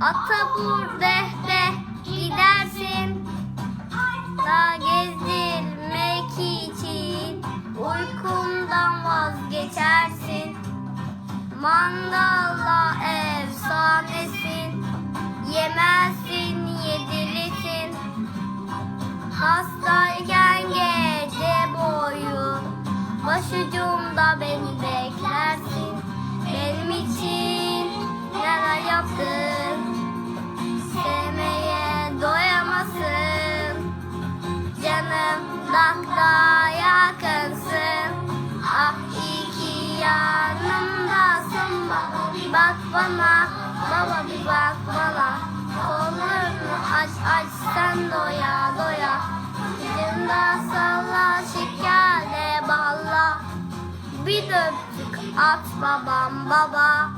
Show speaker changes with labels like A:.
A: Ata bur deh deh gidersin. Da gezdirmek için Uykundan vazgeçersin. Mangala efsanesin. Yemezsin yedirisin Hastayken gece boyu Başucumda beni beklersin Dakta yakınsın Ah iyi ki yanımdasın Baba bir bak bana Baba bir bak bana. Kollarını aç aç sen doya doya. Yüzümde salla şekerle balla. Bir döptük at babam baba